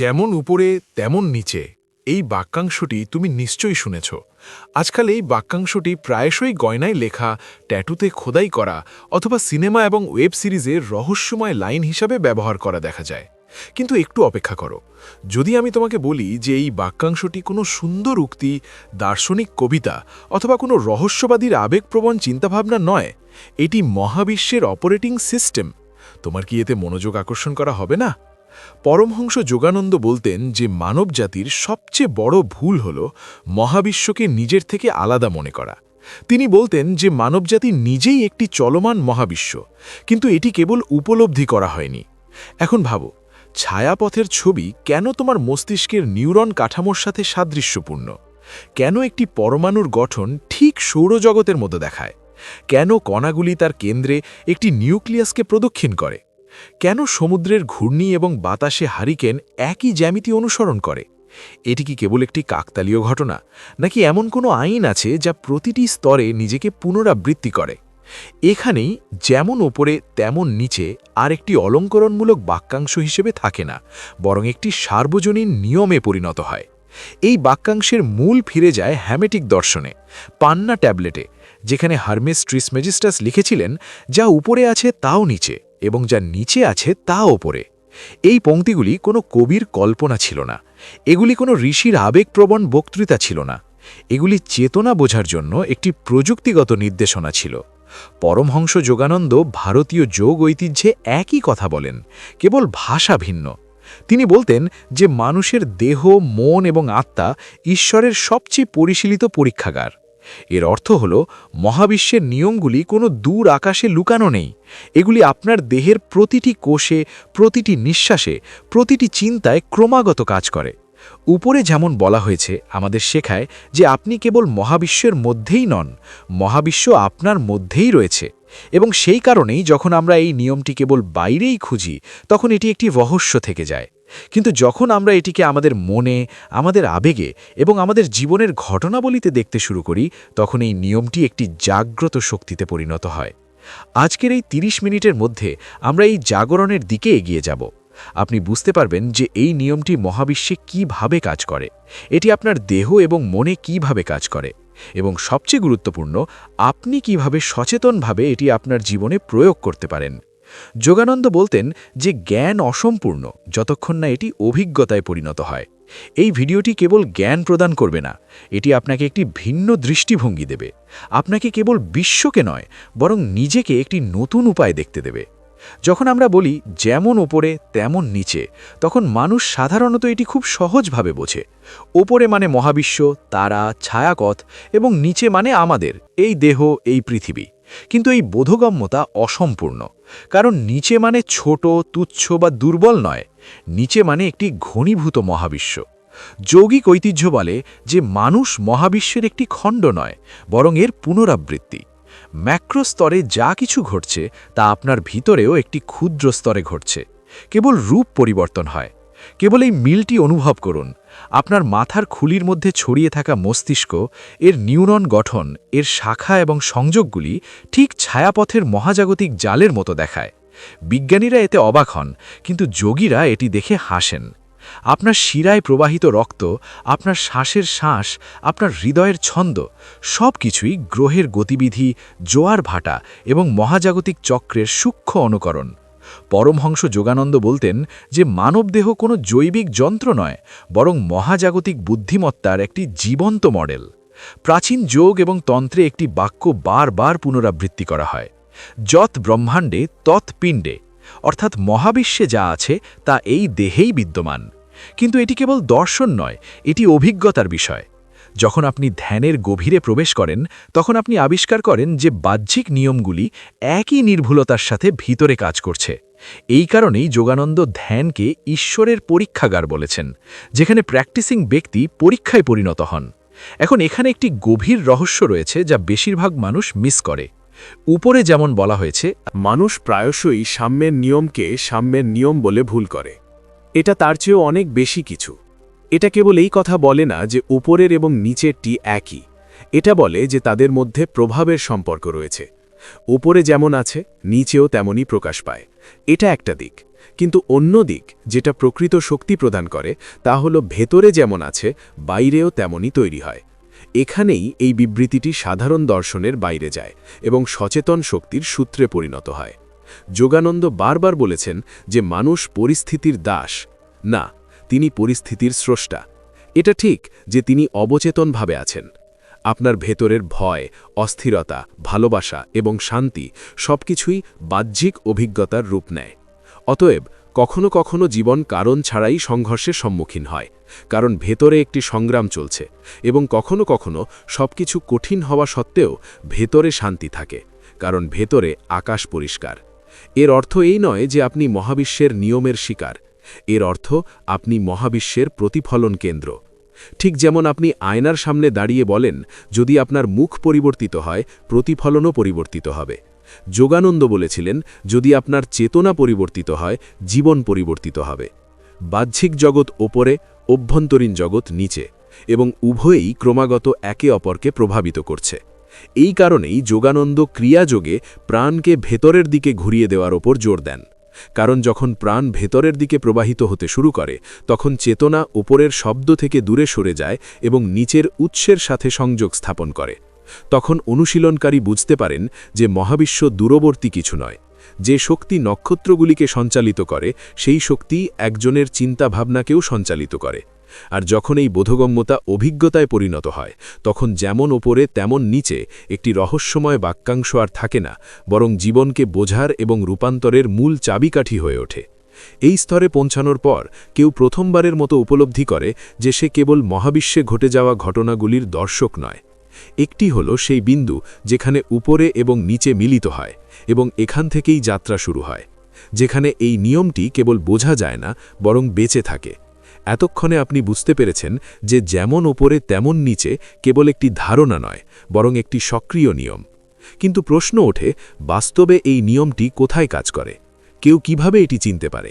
যেমন উপরে, তেমন নিচে। এই বাক্যাংশটি তুমি নিশ্চয়ই শুনেছ। আজকাল এই বাক্যাংশটি প্রায়শই গয়নায় লেখা, ট্যাটুতে খোদাই করা অথবা সিনেমা এবং ওয়েব সিরিজে রহস্যময় লাইন হিসাবে ব্যবহার করা দেখা যায়। কিন্তু একটু অপেক্ষা করো। যদি আমি তোমাকে বলি যে এই বাক্যাংশটি কোনো সুন্দর উক্তি, দার্শনিক কবিতা অথবা কোনো রহস্যবাদীর আবেগপ্রবণ চিন্তাভাবনা নয়, এটি মহাবিশ্বের অপারেটিং সিস্টেম, তোমার কি এতে মনোযোগ আকর্ষণ করা হবে না? পরমহংস যোগানন্দ বলতেন যে মানবজাতির সবচেয়ে বড় ভুল হল মহাবিশ্বকে নিজের থেকে আলাদা মনে করা। তিনি বলতেন যে মানবজাতি নিজেই একটি চলমান মহাবিশ্ব, কিন্তু এটি কেবল উপলব্ধি করা হয়নি। এখন ভাবো, ছায়াপথের ছবি কেন তোমার মস্তিষ্কের নিউরন কাঠামোর সাথে সাদৃশ্যপূর্ণ? কেন একটি পরমাণুর গঠন ঠিক সৌরজগতের মতো দেখায়? কেন কণাগুলি তার কেন্দ্রে একটি নিউক্লিয়াসকে প্রদক্ষিণ করে? কেন সমুদ্রের ঘূর্ণি এবং বাতাসে হারিকেন একই জ্যামিতি অনুসরণ করে? এটি কি কেবল একটি কাকতালীয় ঘটনা, নাকি এমন কোনো আইন আছে যা প্রতিটি স্তরে নিজেকে পুনরাবৃত্তি করে? এখানেই যেমন ওপরে, তেমন নিচে আর একটি অলঙ্করণমূলক বাক্যাংশ হিসেবে থাকে না, বরং একটি সার্বজনীন নিয়মে পরিণত হয়। এই বাক্যাংশের মূল ফিরে যায় হ্যামেটিক দর্শনে, পান্না ট্যাবলেটে, যেখানে হার্মেস ট্রিসমেজিস্টাস লিখেছিলেন, যা উপরে আছে তাও নিচে। এবং যা নিচে আছে তা ওপরে। এই পংক্তিগুলি কোনো কবির কল্পনা ছিল না। এগুলি কোনো ঋষির আবেগপ্রবণ বক্তৃতা ছিল না। এগুলি চেতনা বোঝার জন্য একটি প্রযুক্তিগত নির্দেশনা ছিল। পরমহংস যোগানন্দ ভারতীয় যোগ ঐতিহ্যে একই কথা বলেন, কেবল ভাষা ভিন্ন। তিনি বলতেন যে মানুষের দেহ, মন এবং আত্মা ঈশ্বরের সবচেয়ে পরিশীলিত পরীক্ষাগার। এর অর্থ হল, মহাবিশ্বের নিয়মগুলি কোনো দূর আকাশে লুকানো নেই। এগুলি আপনার দেহের প্রতিটি কোষে, প্রতিটি নিঃশ্বাসে, প্রতিটি চিন্তায় ক্রমাগত কাজ করে। উপরে যেমন বলা হয়েছে আমাদের শেখায় যে আপনি কেবল মহাবিশ্বের মধ্যেই নন, মহাবিশ্ব আপনার মধ্যেই রয়েছে। এবং সেই কারণেই যখন আমরা এই নিয়মটি কেবল বাইরেই খুঁজি, তখন এটি একটি রহস্য থেকে যায়। কিন্তু যখন আমরা এটিকে আমাদের মনে, আমাদের আবেগে এবং আমাদের জীবনের ঘটনাবলিতে দেখতে শুরু করি, তখন এই নিয়মটি একটি জাগ্রত শক্তিতে পরিণত হয়। আজকের এই ৩০ মিনিটের মধ্যে আমরা এই জাগরণের দিকে এগিয়ে যাব। আপনি বুঝতে পারবেন যে এই নিয়মটি মহাবিশ্বে কীভাবে কাজ করে। এটি আপনার দেহ এবং মনে কীভাবে কাজ করে। এবং সবচেয়ে গুরুত্বপূর্ণ, আপনি কীভাবে সচেতনভাবে এটি আপনার জীবনে প্রয়োগ করতে পারেন। যোগানন্দ বলতেন যে জ্ঞান অসম্পূর্ণ, যতক্ষণ না এটি অভিজ্ঞতায় পরিণত হয়। এই ভিডিওটি কেবল জ্ঞান প্রদান করবে না, এটি আপনাকে একটি ভিন্ন দৃষ্টিভঙ্গি দেবে। আপনাকে কেবল বিশ্বকে নয়, বরং নিজেকে একটি নতুন উপায় দেখতে দেবে। যখন আমরা বলি যেমন ওপরে, তেমন নিচে, তখন মানুষ সাধারণত এটি খুব সহজভাবে বোঝে। ওপরে মানে মহাবিশ্ব, তারা ছায়াকথ এবং নিচে মানে আমাদের, এই দেহ, এই পৃথিবী। কিন্তু এই বোধগম্যতা অসম্পূর্ণ। কারণ নিচে মানে ছোট, তুচ্ছ বা দুর্বল নয়, নিচে মানে একটি ঘনীভূত মহাবিশ্ব। যৌগিক ঐতিহ্য বলে যে মানুষ মহাবিশ্বের একটি খণ্ড নয়, বরং এর পুনরাবৃত্তি। ম্যাক্রো স্তরে যা কিছু ঘটছে, তা আপনার ভিতরেও একটি ক্ষুদ্র স্তরে ঘটছে। কেবল রূপ পরিবর্তন হয়। কেবল এই মিলটি অনুভব করুন আপনার মাথার খুলির মধ্যে ছড়িয়ে থাকা মস্তিষ্ক, এর নিউরন গঠন, এর শাখা এবং সংযোগগুলি ঠিক ছায়াপথের মহাজাগতিক জালের মতো দেখায়। বিজ্ঞানীরা এতে অবাক হন, কিন্তু যোগীরা এটি দেখে হাসেন। আপনার শিরায় প্রবাহিত রক্ত, আপনার শ্বাসের শ্বাস, আপনার হৃদয়ের ছন্দ সব কিছুই গ্রহের গতিবিধি, জোয়ার ভাটা এবং মহাজাগতিক চক্রের সূক্ষ্ম অনুকরণ। পরমহংস যোগানন্দ বলতেন যে মানবদেহ কোনো জৈবিক যন্ত্র নয়, বরং মহাজাগতিক বুদ্ধিমত্তার একটি জীবন্ত মডেল। প্রাচীন যোগ এবং তন্ত্রে একটি বাক্য বারবার পুনরাবৃত্তি করা হয়। যত ব্রহ্মাণ্ডে, তৎ পিণ্ডে, অর্থাৎ মহাবিশ্বে যা আছে, তা এই দেহেই বিদ্যমান। কিন্তু এটি কেবল দর্শন নয়, এটি অভিজ্ঞতার বিষয়। যখন আপনি ধ্যানের গভীরে প্রবেশ করেন, তখন আপনি আবিষ্কার করেন যে বাহ্যিক নিয়মগুলি একই নির্ভুলতার সাথে ভিতরে কাজ করছে। এই কারণেই যোগানন্দ ধ্যানকে ঈশ্বরের পরীক্ষাগার বলেছেন, যেখানে প্র্যাকটিসিং ব্যক্তি পরীক্ষায় পরিণত হন। এখন এখানে একটি গভীর রহস্য রয়েছে যা বেশিরভাগ মানুষ মিস করে। উপরে যেমন বলা হয়েছে, মানুষ প্রায়শই সাম্যের নিয়মকে সাম্যের নিয়ম বলে ভুল করে। এটা তার চেয়েও অনেক বেশি কিছু। এটা কেবল এই কথা বলে না যে উপরের এবং নিচেরটি একই। এটা বলে যে তাদের মধ্যে প্রভাবের সম্পর্ক রয়েছে। উপরে যেমন আছে, নিচেও তেমনই প্রকাশ পায়। এটা একটা দিক। কিন্তু অন্য দিক যেটা প্রকৃত শক্তি প্রদান করে, তা হল ভেতরে যেমন আছে, বাইরেও তেমনই তৈরি হয়। এখানেই এই বিবৃতিটি সাধারণ দর্শনের বাইরে যায় এবং সচেতন শক্তির সূত্রে পরিণত হয়। যোগানন্দ বারবার বলেছেন যে মানুষ পরিস্থিতির দাস। না তিনি পরিস্থিতির স্রষ্টা। এটা ঠিক যে তিনি অবচেতনভাবে আছেন। আপনার ভেতরের ভয়, অস্থিরতা, ভালোবাসা এবং শান্তি সবকিছুই বাহ্যিক অভিজ্ঞতার রূপ নেয়। অতএব, কখনো কখনো জীবন কারণ ছাড়াই সংঘর্ষের সম্মুখীন হয়, কারণ ভেতরে একটি সংগ্রাম চলছে এবং কখনো কখনো সবকিছু কঠিন হওয়া সত্ত্বেও ভেতরে শান্তি থাকে, কারণ ভেতরে আকাশ পরিষ্কার। এর অর্থ এই নয় যে আপনি মহাবিশ্বের নিয়মের শিকার এর অর্থ আপনি মহাবিশ্বের প্রতিফলন কেন্দ্র। ঠিক যেমন আপনি আয়নার সামনে দাঁড়িয়ে বলেন, যদি আপনার মুখ পরিবর্তিত হয়, প্রতিফলনও পরিবর্তিত হবে। যোগানন্দ বলেছিলেন, যদি আপনার চেতনা পরিবর্তিত হয়, জীবন পরিবর্তিত হবে। বাহ্যিক জগৎ ওপরে, অভ্যন্তরীণ জগৎ নিচে, এবং উভয়েই ক্রমাগত একে অপরকে প্রভাবিত করছে। এই কারণেই যোগানন্দ ক্রিয়াযোগে প্রাণকে ভেতরের দিকে ঘুরিয়ে দেওয়ার ওপর জোর দেন। কারণ যখন প্রাণ ভেতরের দিকে প্রবাহিত হতে শুরু করে, তখন চেতনা উপরের শব্দ থেকে দূরে সরে যায় এবং নিচের উৎসের সাথে সংযোগ স্থাপন করে। তখন অনুশীলনকারী বুঝতে পারেন যে মহাবিশ্ব দূরবর্তী কিছু নয়। যে শক্তি নক্ষত্রগুলিকে সঞ্চালিত করে, সেই শক্তি একজনের চিন্তাভাবনাকেও সঞ্চালিত করে। আর যখন এই বোধগম্যতা অভিজ্ঞতায় পরিণত হয়, তখন যেমন ওপরে, তেমন নিচে একটি রহস্যময় বাক্যাংশ আর থাকে না, বরং জীবনকে বোঝার এবং রূপান্তরের মূল চাবিকাঠি হয়ে ওঠে। এই স্তরে পৌঁছানোর পর কেউ প্রথমবারের মতো উপলব্ধি করে যে সে কেবল মহাবিশ্বে ঘটে যাওয়া ঘটনাগুলির দর্শক নয়। একটি হল সেই বিন্দু যেখানে উপরে এবং নিচে মিলিত হয় এবং এখান থেকেই যাত্রা শুরু হয়, যেখানে এই নিয়মটি কেবল বোঝা যায় না, বরং বেঁচে থাকে। এতক্ষণে আপনি বুঝতে পেরেছেন যে যেমন ওপরে তেমন নিচে কেবল একটি ধারণা নয়, বরং একটি সক্রিয় নিয়ম। কিন্তু প্রশ্ন ওঠে, বাস্তবে এই নিয়মটি কোথায় কাজ করে? কেউ কীভাবে এটি চিনতে পারে?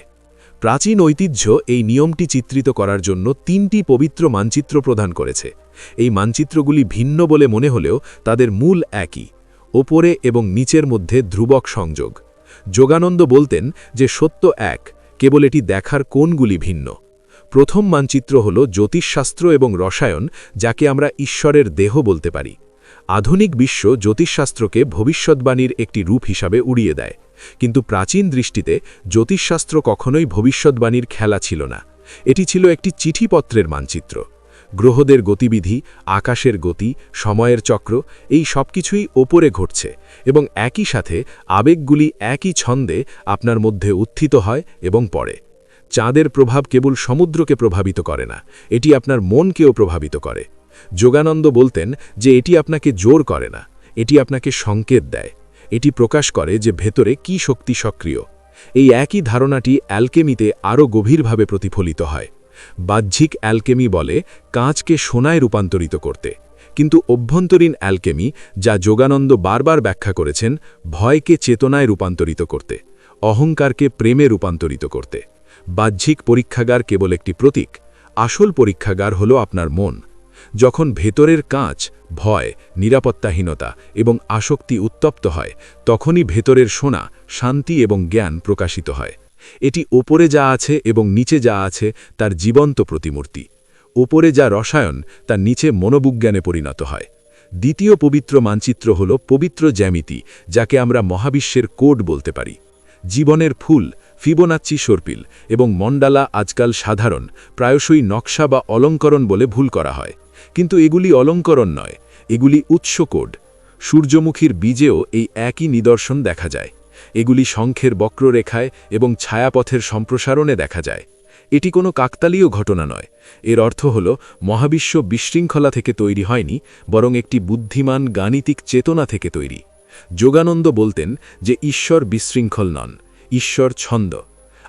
প্রাচীন ঐতিহ্য এই নিয়মটি চিত্রিত করার জন্য তিনটি পবিত্র মানচিত্র প্রদান করেছে। এই মানচিত্রগুলি ভিন্ন বলে মনে হলেও তাদের মূল একই, ওপরে এবং নিচের মধ্যে ধ্রুবক সংযোগ। যোগানন্দ বলতেন যে সত্য এক, কেবল এটি দেখার কোণগুলি ভিন্ন। প্রথম মানচিত্র হল জ্যোতিষশাস্ত্র এবং রসায়ন, যাকে আমরা ঈশ্বরের দেহ বলতে পারি। আধুনিক বিশ্ব জ্যোতিষশাস্ত্রকে ভবিষ্যৎবাণীর একটি রূপ হিসাবে উড়িয়ে দেয়। কিন্তু প্রাচীন দৃষ্টিতে জ্যোতিষশাস্ত্র কখনোই ভবিষ্যৎবাণীর খেলা ছিল না। এটি ছিল একটি চিঠিপত্রের মানচিত্র। গ্রহদের গতিবিধি, আকাশের গতি, সময়ের চক্র, এই সবকিছুই ওপরে ঘটছে এবং একই সাথে আবেগগুলি একই ছন্দে আপনার মধ্যে উত্থিত হয় এবং পড়ে। চাঁদের প্রভাব কেবল সমুদ্রকে প্রভাবিত করে না, এটি আপনার মনকেও প্রভাবিত করে। যোগানন্দ বলতেন যে এটি আপনাকে জোর করে না, এটি আপনাকে সংকেত দেয়। এটি প্রকাশ করে যে ভেতরে কি শক্তি সক্রিয়। এই একই ধারণাটি অ্যালকেমিতে আরও গভীরভাবে প্রতিফলিত হয়। বাহ্যিক অ্যালকেমি বলে কাঁচকে সোনায় রূপান্তরিত করতে। কিন্তু অভ্যন্তরীণ অ্যালকেমি, যা যোগানন্দ বারবার ব্যাখ্যা করেছেন, ভয়কে চেতনায় রূপান্তরিত করতে, অহংকারকে প্রেমে রূপান্তরিত করতে। বাহ্যিক পরীক্ষাগার কেবল একটি প্রতীক, আসল পরীক্ষাগার হল আপনার মন। যখন ভেতরের কাঁচ, ভয়, নিরাপত্তাহীনতা এবং আসক্তি উত্তপ্ত হয়, তখনই ভেতরের সোনা, শান্তি এবং জ্ঞান প্রকাশিত হয়। এটি ওপরে যা আছে এবং নিচে যা আছে তার জীবন্ত প্রতিমূর্তি। ওপরে যা রসায়ন, তার নিচে মনোবিজ্ঞানে পরিণত হয়। দ্বিতীয় পবিত্র মানচিত্র হল পবিত্র জ্যামিতি, যাকে আমরা মহাবিশ্বের কোড বলতে পারি। জীবনের ফুল ফিবোনাচ্চি সর্পিল এবং মন্ডালা আজকাল সাধারণ, প্রায়শই নকশা বা অলঙ্করণ বলে ভুল করা হয়। কিন্তু এগুলি অলঙ্করণ নয়, এগুলি উৎস কোড। সূর্যমুখীর বীজেও এই একই নিদর্শন দেখা যায়। এগুলি শঙ্খের বক্ররেখায় এবং ছায়াপথের সম্প্রসারণে দেখা যায়। এটি কোনো কাকতালীয় ঘটনা নয়। এর অর্থ হল, মহাবিশ্ব বিশৃঙ্খলা থেকে তৈরি হয়নি, বরং একটি বুদ্ধিমান গাণিতিক চেতনা থেকে তৈরি। যোগানন্দ বলতেন যে ঈশ্বর বিশৃঙ্খল নন। ঈশ্বর ছন্দ।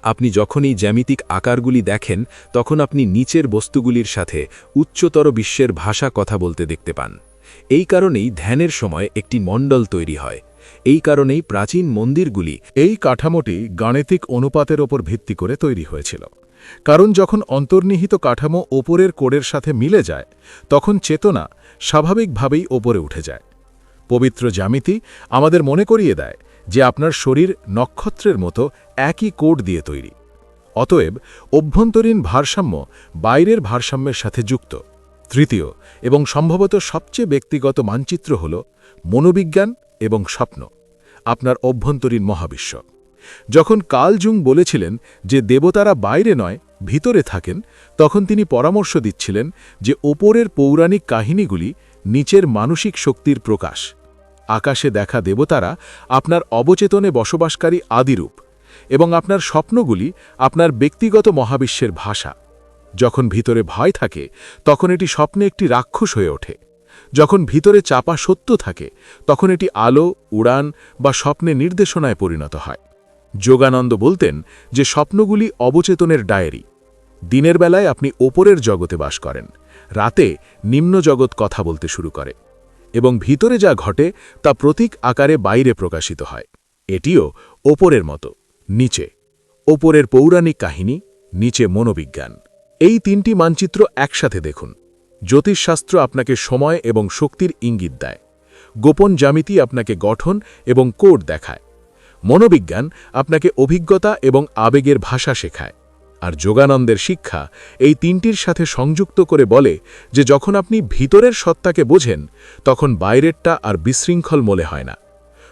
আপনি যখন এই জ্যামিতিক আকারগুলি দেখেন, তখন আপনি নিচের বস্তুগুলির সাথে উচ্চতর বিশ্বের ভাষা কথা বলতে দেখতে পান। এই কারণেই ধ্যানের সময় একটি মণ্ডল তৈরি হয়। এই কারণেই প্রাচীন মন্দিরগুলি এই কাঠামোটি গাণিতিক অনুপাতের ওপর ভিত্তি করে তৈরি হয়েছিল। কারণ যখন অন্তর্নিহিত কাঠামো ওপরের কোডের সাথে মিলে যায়, তখন চেতনা স্বাভাবিকভাবেই ওপরে উঠে যায়। পবিত্র জ্যামিতি আমাদের মনে করিয়ে দেয় যে আপনার শরীর নক্ষত্রের মতো একই কোড দিয়ে তৈরি। অতএব, অভ্যন্তরীণ ভারসাম্য বাইরের ভারসাম্যের সাথে যুক্ত। তৃতীয়, এবং সম্ভবত সবচেয়ে ব্যক্তিগত মানচিত্র হল মনোবিজ্ঞান এবং স্বপ্ন, আপনার অভ্যন্তরীণ মহাবিশ্ব। যখন কালজুং বলেছিলেন যে দেবতারা বাইরে নয়, ভিতরে থাকেন, তখন তিনি পরামর্শ দিচ্ছিলেন যে ওপরের পৌরাণিক কাহিনীগুলি নিচের মানসিক শক্তির প্রকাশ। আকাশে দেখা দেবতারা আপনার অবচেতনে বসবাসকারী আদিরূপ এবং আপনার স্বপ্নগুলি আপনার ব্যক্তিগত মহাবিশ্বের ভাষা। যখন ভিতরে ভয় থাকে, তখন এটি স্বপ্নে একটি রাক্ষস হয়ে ওঠে। যখন ভিতরে চাপা সত্য থাকে, তখন এটি আলো, উড়ান বা স্বপ্নে নির্দেশনায় পরিণত হয়। যোগানন্দ বলতেন যে স্বপ্নগুলি অবচেতনের ডায়েরি। দিনের বেলায় আপনি ওপরের জগতে বাস করেন, রাতে নিম্ন জগৎ কথা বলতে শুরু করে। এবং ভিতরে যা ঘটে তা প্রতীক আকারে বাইরে প্রকাশিত হয়। এটিও ওপরের মতো, নিচে। ওপরের পৌরাণিক কাহিনী, নিচে মনোবিজ্ঞান। এই তিনটি মানচিত্র একসাথে দেখুন। জ্যোতিষশাস্ত্র আপনাকে সময় এবং শক্তির ইঙ্গিত দেয়। গোপন জ্যামিতি আপনাকে গঠন এবং কোড দেখায়। মনোবিজ্ঞান আপনাকে অভিজ্ঞতা এবং আবেগের ভাষা শেখায়। আর যোগানন্দের শিক্ষা এই তিনটির সাথে সংযুক্ত করে বলে যে যখন আপনি ভিতরের সত্তাকে বোঝেন, তখন বাইরেরটা আর বিশৃঙ্খল মলে হয় না।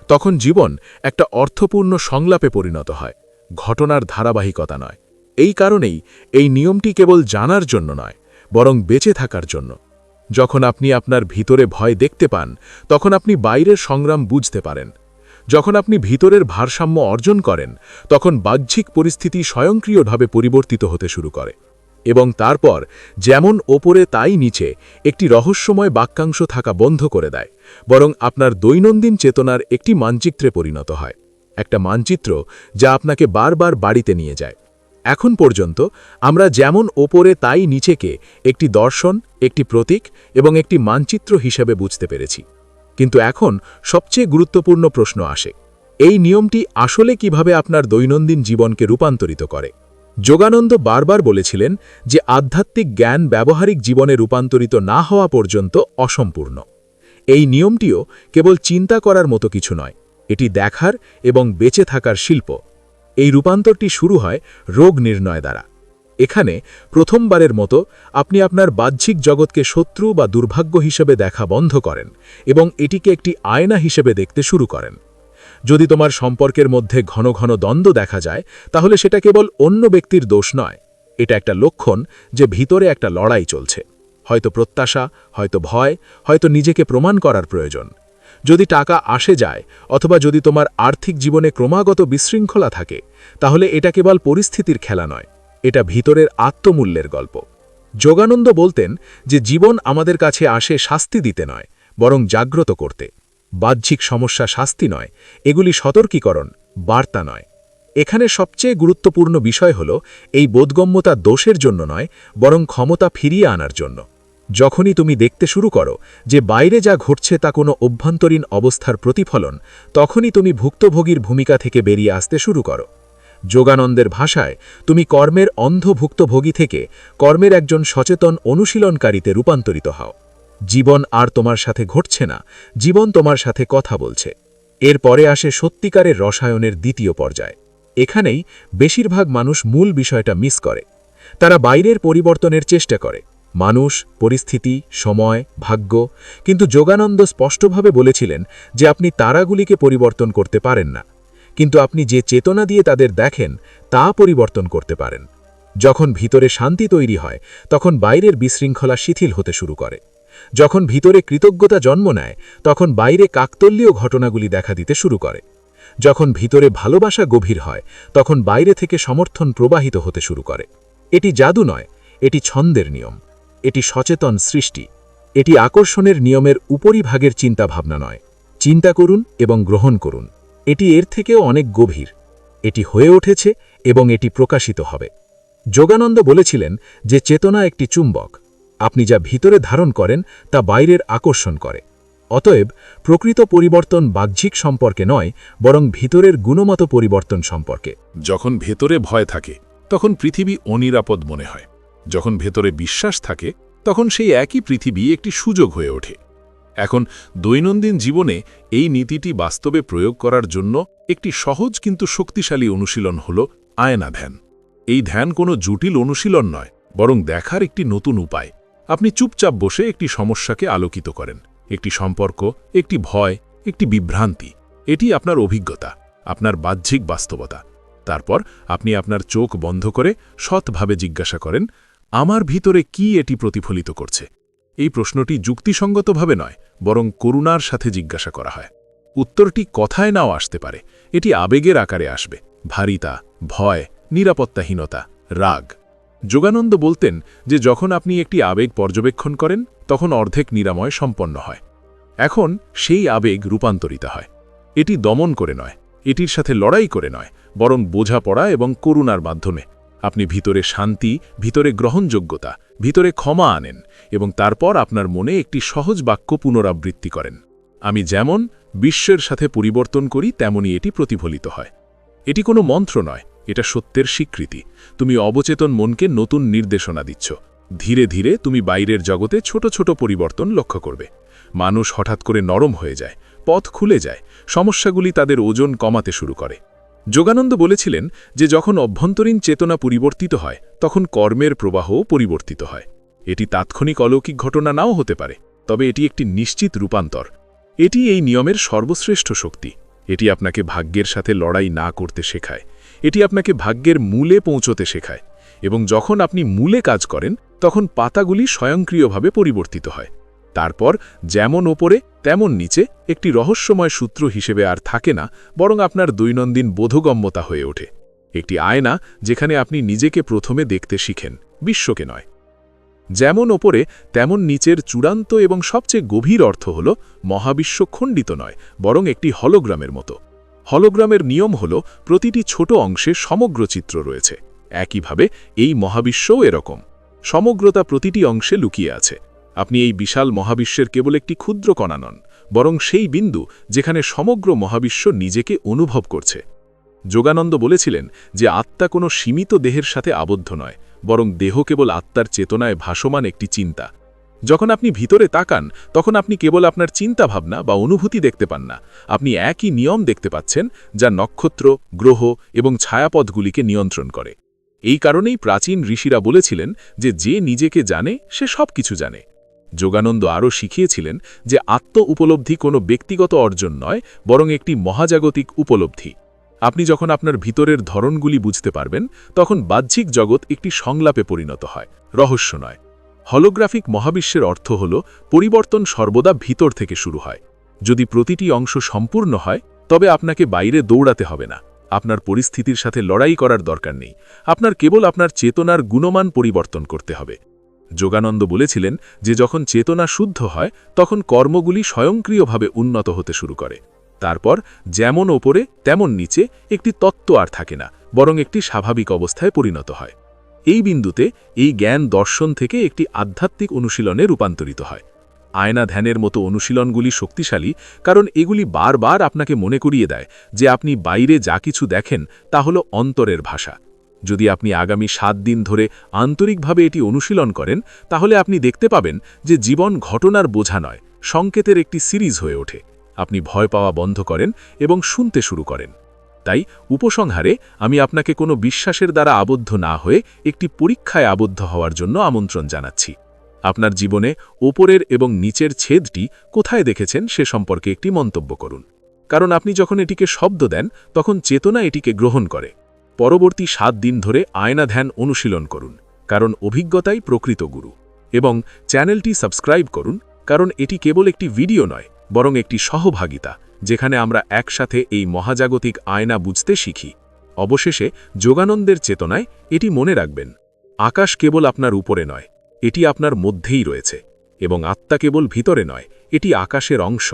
তখন জীবন একটা অর্থপূর্ণ সংলাপে পরিণত হয়, ঘটনার ধারাবাহিকতা নয়। এই কারণেই এই নিয়মটি কেবল জানার জন্য নয়, বরং বেঁচে থাকার জন্য। যখন আপনি আপনার ভিতরে ভয় দেখতে পান, তখন আপনি বাইরের সংগ্রাম বুঝতে পারেন। যখন আপনি ভিতরের ভারসাম্য অর্জন করেন, তখন বাহ্যিক পরিস্থিতি স্বয়ংক্রিয়ভাবে পরিবর্তিত হতে শুরু করে এবং তারপর যেমন ওপরে তাই নিচে একটি রহস্যময় বাক্যাংশ থাকা বন্ধ করে দেয়, বরং আপনার দৈনন্দিন চেতনার একটি মানচিত্রে পরিণত হয়। একটা মানচিত্র যা আপনাকে বারবার বাড়িতে নিয়ে যায়। এখন পর্যন্ত আমরা যেমন ওপরে তাই নিচেকে একটি দর্শন, একটি প্রতীক এবং একটি মানচিত্র হিসেবে বুঝতে পেরেছি। কিন্তু এখন সবচেয়ে গুরুত্বপূর্ণ প্রশ্ন আসে, এই নিয়মটি আসলে কীভাবে আপনার দৈনন্দিন জীবনকে রূপান্তরিত করে? যোগানন্দ বারবার বলেছিলেন যে আধ্যাত্মিক জ্ঞান ব্যবহারিক জীবনে রূপান্তরিত না হওয়া পর্যন্ত অসম্পূর্ণ। এই নিয়মটিও কেবল চিন্তা করার মতো কিছু নয়, এটি দেখার এবং বেঁচে থাকার শিল্প। এই রূপান্তরটি শুরু হয় রোগ নির্ণয় দ্বারা। এখানে প্রথমবারের মতো আপনি আপনার বাহ্যিক জগৎকে শত্রু বা দুর্ভাগ্য হিসেবে দেখা বন্ধ করেন এবং এটিকে একটি আয়না হিসেবে দেখতে শুরু করেন। যদি তোমার সম্পর্কের মধ্যে ঘন ঘন দ্বন্দ্ব দেখা যায়, তাহলে সেটা কেবল অন্য ব্যক্তির দোষ নয়। এটা একটা লক্ষণ যে ভিতরে একটা লড়াই চলছে। হয়তো প্রত্যাশা, হয়তো ভয়, হয়তো নিজেকে প্রমাণ করার প্রয়োজন। যদি টাকা আসে যায়, অথবা যদি তোমার আর্থিক জীবনে ক্রমাগত বিশৃঙ্খলা থাকে, তাহলে এটা কেবল পরিস্থিতির খেলা নয়। এটা ভিতরের আত্মমূল্যের গল্প। যোগানন্দ বলতেন যে জীবন আমাদের কাছে আসে শাস্তি দিতে নয়, বরং জাগ্রত করতে। বাহ্যিক সমস্যা শাস্তি নয়, এগুলি সতর্কীকরণ, বার্তা নয়। এখানে সবচেয়ে গুরুত্বপূর্ণ বিষয় হল এই বোধগম্যতা দোষের জন্য নয়, বরং ক্ষমতা ফিরিয়ে আনার জন্য। যখনই তুমি দেখতে শুরু করো যে বাইরে যা ঘটছে তা কোনো অভ্যন্তরীণ অবস্থার প্রতিফলন, তখনই তুমি ভুক্তভোগীর ভূমিকা থেকে বেরিয়ে আসতে শুরু করো। যোগানন্দের ভাষায়, তুমি কর্মের অন্ধ ভুক্তভোগী থেকে কর্মের একজন সচেতন অনুশীলনকারীতে রূপান্তরিত হও। জীবন আর তোমার সাথে ঘটছে না, জীবন তোমার সাথে কথা বলছে। এরপরে আসে সত্যিকারের রসায়নের দ্বিতীয় পর্যায়। এখানেই বেশিরভাগ মানুষ মূল বিষয়টা মিস করে। তারা বাইরের পরিবর্তনের চেষ্টা করে। মানুষ, পরিস্থিতি, সময়, ভাগ্য, কিন্তু যোগানন্দ স্পষ্টভাবে বলেছিলেন যে আপনি তারাগুলিকে পরিবর্তন করতে পারেন না। কিন্তু আপনি যে চেতনা দিয়ে তাদের দেখেন, তা পরিবর্তন করতে পারেন। যখন ভিতরে শান্তি তৈরি হয়, তখন বাইরের বিশৃঙ্খলা শিথিল হতে শুরু করে। যখন ভিতরে কৃতজ্ঞতা জন্ম নেয়, তখন বাইরে কাকতল্যীয় ঘটনাগুলি দেখা দিতে শুরু করে। যখন ভিতরে ভালোবাসা গভীর হয়, তখন বাইরে থেকে সমর্থন প্রবাহিত হতে শুরু করে। এটি জাদু নয়, এটি ছন্দের নিয়ম। এটি সচেতন সৃষ্টি। এটি আকর্ষণের নিয়মের উপরিভাগের চিন্তাভাবনা নয়। চিন্তা করুন এবং গ্রহণ করুন। এটি এর থেকেও অনেক গভীর। এটি হয়ে উঠেছে এবং এটি প্রকাশিত হবে। যোগানন্দ বলেছিলেন যে চেতনা একটি চুম্বক। আপনি যা ভিতরে ধারণ করেন তা বাইরের আকর্ষণ করে। অতএব, প্রকৃত পরিবর্তন বাহ্যিক সম্পর্কে নয়, বরং ভিতরের গুণমত পরিবর্তন সম্পর্কে। যখন ভেতরে ভয় থাকে, তখন পৃথিবী অনিরাপদ মনে হয়। যখন ভেতরে বিশ্বাস থাকে, তখন সেই একই পৃথিবী একটি সুযোগ হয়ে ওঠে। এখন দৈনন্দিন জীবনে এই নীতিটি বাস্তবে প্রয়োগ করার জন্য একটি সহজ কিন্তু শক্তিশালী অনুশীলন হল আয়না ধ্যান এই ধ্যান কোনো জটিল অনুশীলন নয়, বরং দেখার একটি নতুন উপায়। আপনি চুপচাপ বসে একটি সমস্যাকে আলোকিত করেন। একটি সম্পর্ক, একটি ভয়, একটি বিভ্রান্তি, এটি আপনার অভিজ্ঞতা, আপনার বাহ্যিক বাস্তবতা। তারপর আপনি আপনার চোখ বন্ধ করে সৎভাবে জিজ্ঞাসা করেন, আমার ভিতরে কি এটি প্রতিফলিত করছে? এই প্রশ্নটি যুক্তিসঙ্গতভাবে নয়, বরং করুণার সাথে জিজ্ঞাসা করা হয়। উত্তরটি কথায় নাও আসতে পারে। এটি আবেগের আকারে আসবে। ভারিতা, ভয়, নিরাপত্তাহীনতা, রাগ। যোগানন্দ বলতেন যে যখন আপনি একটি আবেগ পর্যবেক্ষণ করেন, তখন অর্ধেক নিরাময় সম্পন্ন হয়। এখন সেই আবেগ রূপান্তরিত হয়। এটি দমন করে নয়। এটির সাথে লড়াই করে নয়, বরং বোঝাপড়া এবং করুণার মাধ্যমে। আপনি ভিতরে শান্তি, ভিতরে গ্রহণযোগ্যতা, ভিতরে ক্ষমা আনেন এবং তারপর আপনার মনে একটি সহজ বাক্য পুনরাবৃত্তি করেন। আমি যেমন বিশ্বের সাথে পরিবর্তন করি, তেমনি এটি প্রতিফলিত হয়। এটি কোনো মন্ত্র নয়, এটা সত্যের স্বীকৃতি। তুমি অবচেতন মনকে নতুন নির্দেশনা দিচ্ছ। ধীরে ধীরে তুমি বাইরের জগতে ছোট ছোট পরিবর্তন লক্ষ্য করবে। মানুষ হঠাৎ করে নরম হয়ে যায়, পথ খুলে যায়, সমস্যাগুলি তাদের ওজন কমাতে শুরু করে। যোগানন্দ বলেছিলেন যে যখন অভ্যন্তরীণ চেতনা পরিবর্তিত হয়, তখন কর্মের প্রবাহও পরিবর্তিত হয়। এটি তাৎক্ষণিক অলৌকিক ঘটনা নাও হতে পারে, তবে এটি একটি নিশ্চিত রূপান্তর। এটি এই নিয়মের সর্বশ্রেষ্ঠ শক্তি। এটি আপনাকে ভাগ্যের সাথে লড়াই না করতে শেখায়। এটি আপনাকে ভাগ্যের মূলে পৌঁছতে শেখায়। এবং যখন আপনি মূলে কাজ করেন, তখন পাতাগুলি স্বয়ংক্রিয়ভাবে পরিবর্তিত হয়। তারপর যেমন ওপরে, তেমন নিচে একটি রহস্যময় সূত্র হিসেবে আর থাকে না, বরং আপনার দৈনন্দিন বোধগম্যতা হয়ে ওঠে। একটি আয়না যেখানে আপনি নিজেকে প্রথমে দেখতে শিখেন, বিশ্বকে নয়। যেমন ওপরে, তেমন নিচের চূড়ান্ত এবং সবচেয়ে গভীর অর্থ হল মহাবিশ্ব খণ্ডিত নয়, বরং একটি হলোগ্রামের মতো। হলোগ্রামের নিয়ম হল প্রতিটি ছোট অংশে সমগ্র চিত্র রয়েছে। একইভাবে এই মহাবিশ্বও এরকম। সমগ্রতা প্রতিটি অংশে লুকিয়ে আছে। আপনি এই বিশাল মহাবিশ্বের কেবল একটি ক্ষুদ্র কণা নন, বরং সেই বিন্দু যেখানে সমগ্র মহাবিশ্ব নিজেকে অনুভব করছে। যোগানন্দ বলেছিলেন যে আত্মা কোনো সীমিত দেহের সাথে আবদ্ধ নয়, বরং দেহ কেবল আত্মার চেতনায় ভাসমান একটি চিন্তা। যখন আপনি ভিতরে তাকান, তখন আপনি কেবল আপনার চিন্তা ভাবনা বা অনুভূতি দেখতে পান না, আপনি একই নিয়ম দেখতে পাচ্ছেন যা নক্ষত্র, গ্রহ এবং ছায়াপথগুলিকে নিয়ন্ত্রণ করে। এই কারণেই প্রাচীন ঋষিরা বলেছিলেন যে যে নিজেকে জানে, সে সব কিছু জানে। যোগানন্দ আরও শিখিয়েছিলেন যে আত্ম উপলব্ধি কোনো ব্যক্তিগত অর্জন নয়, বরং একটি মহাজাগতিক উপলব্ধি। আপনি যখন আপনার ভিতরের ধরনগুলি বুঝতে পারবেন, তখন বাহ্যিক জগৎ একটি সংলাপে পরিণত হয়, রহস্য নয়। হলোগ্রাফিক মহাবিশ্বের অর্থ হল পরিবর্তন সর্বদা ভিতর থেকে শুরু হয়। যদি প্রতিটি অংশ সম্পূর্ণ হয়, তবে আপনাকে বাইরে দৌড়াতে হবে না। আপনার পরিস্থিতির সাথে লড়াই করার দরকার নেই। আপনার কেবল আপনার চেতনার গুণমান পরিবর্তন করতে হবে। যোগানন্দ বলেছিলেন যে যখন চেতনা শুদ্ধ হয়, তখন কর্মগুলি স্বয়ংক্রিয়ভাবে উন্নত হতে শুরু করে। তারপর যেমন ওপরে, তেমন নিচে একটি তত্ত্ব আর থাকে না, বরং একটি স্বাভাবিক অবস্থায় পরিণত হয়। এই বিন্দুতে এই জ্ঞান দর্শন থেকে একটি আধ্যাত্মিক অনুশীলনে রূপান্তরিত হয়। আয়না ধ্যানের মতো অনুশীলনগুলি শক্তিশালী, কারণ এগুলি বারবার আপনাকে মনে করিয়ে দেয় যে আপনি বাইরে যা কিছু দেখেন, তা হল অন্তরের ভাষা। যদি আপনি আগামী সাত দিন ধরে আন্তরিকভাবে এটি অনুশীলন করেন, তাহলে আপনি দেখতে পাবেন যে জীবন ঘটনার বোঝা নয়, সংকেতের একটি সিরিজ হয়ে ওঠে। আপনি ভয় পাওয়া বন্ধ করেন এবং শুনতে শুরু করেন। তাই উপসংহারে আমি আপনাকে কোনো বিশ্বাসের দ্বারা আবদ্ধ না হয়ে একটি পরীক্ষায় আবদ্ধ হওয়ার জন্য আমন্ত্রণ জানাচ্ছি। আপনার জীবনে ওপরের এবং নিচের ছেদটি কোথায় দেখেছেন সে সম্পর্কে একটি মন্তব্য করুন। কারণ আপনি যখন এটিকে শব্দ দেন, তখন চেতনা এটিকে গ্রহণ করে। পরবর্তী সাত দিন ধরে আয়না ধ্যান অনুশীলন করুন, কারণ অভিজ্ঞতাই প্রকৃত গুরু। এবং চ্যানেলটি সাবস্ক্রাইব করুন, কারণ এটি কেবল একটি ভিডিও নয়, বরং একটি সহভাগিতা, যেখানে আমরা একসাথে এই মহাজাগতিক আয়না বুঝতে শিখি। অবশেষে যোগানন্দের চেতনায় এটি মনে রাখবেন, আকাশ কেবল আপনার উপরে নয়, এটি আপনার মধ্যেই রয়েছে, এবং আত্মা কেবল ভিতরে নয়, এটি আকাশের অংশ।